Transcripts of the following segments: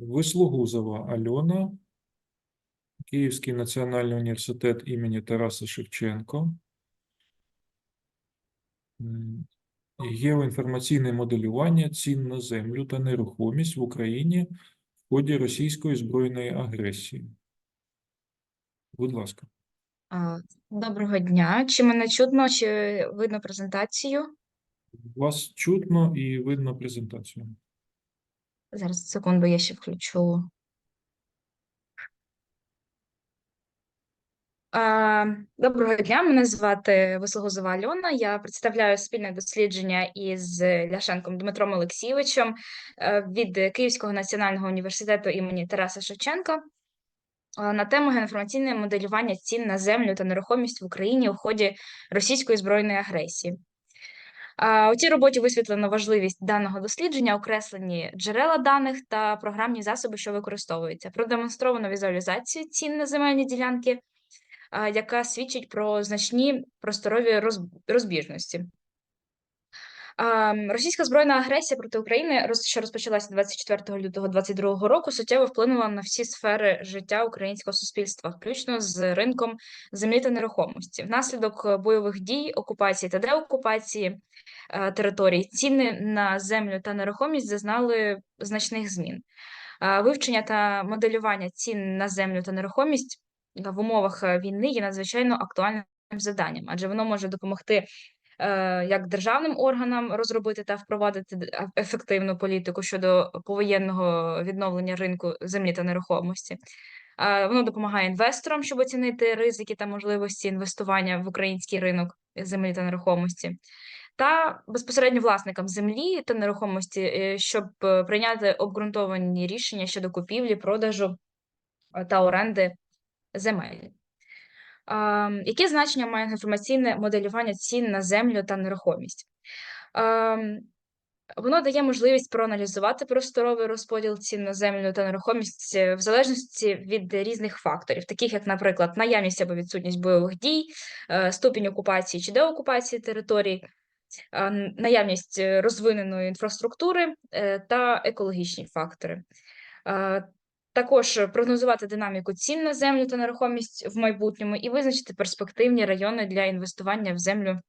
Вислугузова Альона, Київський національний університет імені Тараса Шевченко. Геоінформаційне моделювання цін на землю та нерухомість в Україні в ході російської збройної агресії. Будь ласка. Доброго дня. Чи мене чутно, чи видно презентацію? Вас чутно і видно презентацію. Зараз секунду, я ще включу. Доброго дня, мене звати Вислугозова Альона. Я представляю спільне дослідження із Ляшенком Дмитром Олексійовичем е, від Київського національного університету імені Тараса Шевченка е, на тему геоінформаційне моделювання цін на землю та нерухомість в Україні у ході російської збройної агресії. У цій роботі висвітлено важливість даного дослідження, окреслені джерела даних та програмні засоби, що використовуються. Продемонстровано візуалізацію цін на земельні ділянки, яка свідчить про значні просторові роз- розбіжності. Російська збройна агресія проти України, що розпочалася 24 лютого 2022 року, суттєво вплинула на всі сфери життя українського суспільства, включно з ринком землі та нерухомості. Внаслідок е, бойових дій, окупації та деокупації е, територій ціни на землю та нерухомість зазнали значних змін. Е, Вивчення та моделювання цін на землю та нерухомість в умовах війни є надзвичайно актуальним завданням, адже воно може допомогти як державним органам розробити та впровадити ефективну політику щодо повоєнного відновлення ринку землі та нерухомості. Е, Воно допомагає інвесторам, щоб оцінити ризики та можливості інвестування в український ринок землі та нерухомості, та безпосередньо власникам землі та нерухомості, е, щоб е, прийняти обґрунтовані рішення щодо купівлі, продажу е, та оренди земель. Яке значення має інформаційне моделювання цін на землю та нерухомість? Воно дає можливість проаналізувати просторовий розподіл цін на землю та нерухомість е, в залежності від різних факторів, таких як, наприклад, наявність або відсутність бойових дій, е, ступінь окупації чи деокупації територій, наявність е, розвиненої інфраструктури та екологічні фактори. Також е, прогнозувати динаміку цін на землю та нерухомість в майбутньому і визначити перспективні райони для інвестування в землю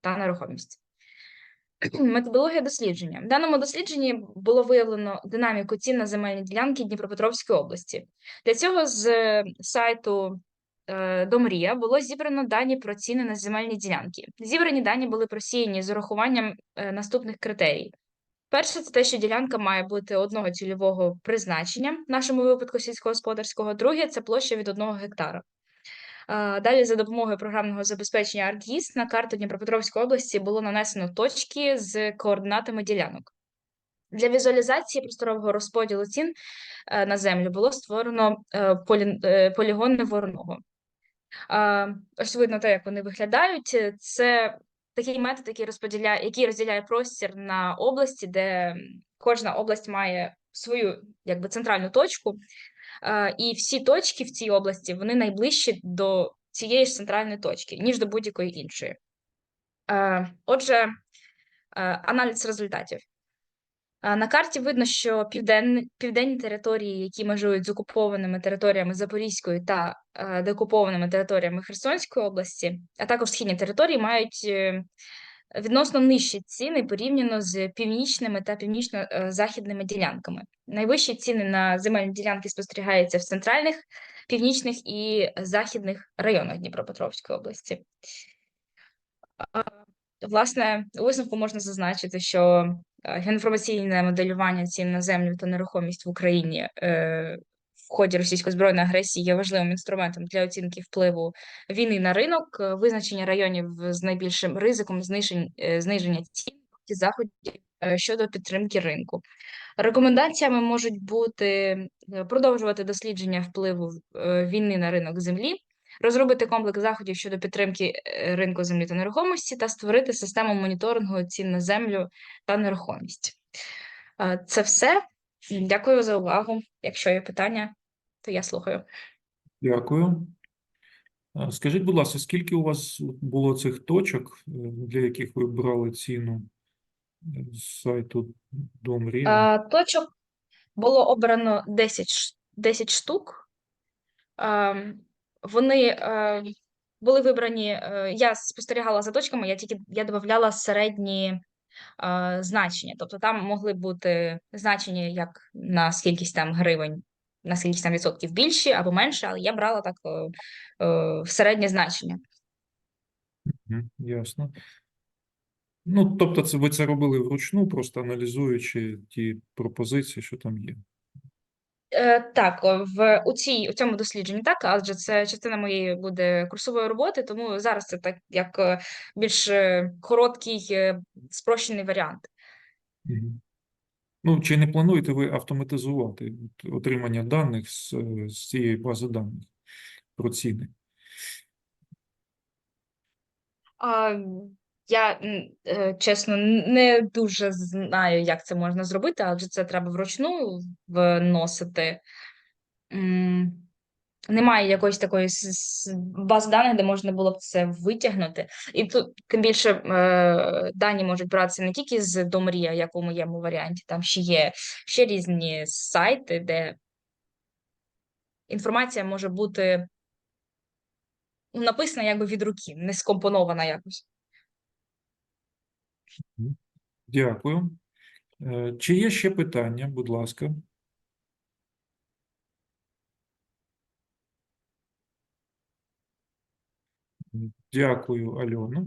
та нерухомість. Методологія дослідження. В даному дослідженні було виявлено динаміку цін на земельні ділянки Дніпропетровської області. Для цього з е, сайту е, Домрія було зібрано дані про ціни на земельні ділянки. Зібрані дані були просіяні з урахуванням наступних критерій. Перше, це те, що ділянка має бути одного цільового призначення, в нашому випадку сільськогосподарського. Друге, це площа від одного гектара. Далі, за допомогою програмного забезпечення ArcGIS на карту Дніпропетровської області було нанесено точки з координатами ділянок. Для візуалізації просторового розподілу цін е, на землю було створено е, полі- е, полігони Вороного. Ось видно те, як вони виглядають. Це такий метод, який розподіляє, який розділяє простір на області, де кожна область має свою якби центральну точку. І всі точки в цій області вони найближчі до цієї ж центральної точки, ніж до будь-якої іншої. Отже, аналіз результатів. Е, На карті видно, що південні, південні території, які межують з окупованими територіями Запорізької та е, деокупованими територіями Херсонської області, а також східні території, мають е, відносно нижчі ціни порівняно з північними та північно-західними ділянками. Найвищі ціни на земельні ділянки спостерігаються в центральних, північних і західних районах Дніпропетровської області. Власне, у висновку можна зазначити, що е, геоінформаційне моделювання цін на землю та нерухомість в Україні е, в ході російської збройної агресії є важливим інструментом для оцінки впливу війни на ринок, е, визначення районів з найбільшим ризиком е, зниження цін і заходів е, щодо підтримки ринку. Рекомендаціями можуть бути е, продовжувати дослідження впливу е, війни на ринок землі, розробити комплекс заходів щодо підтримки е, ринку землі та нерухомості та створити систему моніторингу цін на землю та нерухомість. Е, Це все. Дякую за увагу. Якщо є питання, то я слухаю. Дякую. Скажіть, будь ласка, скільки у вас було цих точок, е, для яких ви брали ціну е, з сайту Домрія? Е, Точок було обрано 10, ш- 10 штук. Вони е, були вибрані. е, Я спостерігала за точками, я тільки я додавала середні е, значення. Тобто там могли бути значення як на скількись там гривень, на скількись там відсотків більші або менше, але я брала так е, е, середнє значення. Ясно. Ну, тобто, це ви це робили вручну, просто аналізуючи ті пропозиції, що там є. Е, Так, в у цій у цьому дослідженні так, адже це частина моєї буде курсової роботи, тому зараз це так як е, більш е, короткий спрощений варіант. Ну, чи не плануєте ви автоматизувати отримання даних з, з цієї бази даних про ціни? А, я е, чесно не дуже знаю, як це можна зробити, адже це треба вручну вносити. Немає якоїсь такої бази даних, де можна було б це витягнути. І тут тим більше е, дані можуть братися не тільки з Домрія, як у моєму варіанті, там ще є ще різні сайти, де інформація може бути ну, написана якби від руки, не скомпонована якось. Дякую. Е, Чи є ще питання, будь ласка? Дякую, Альоно.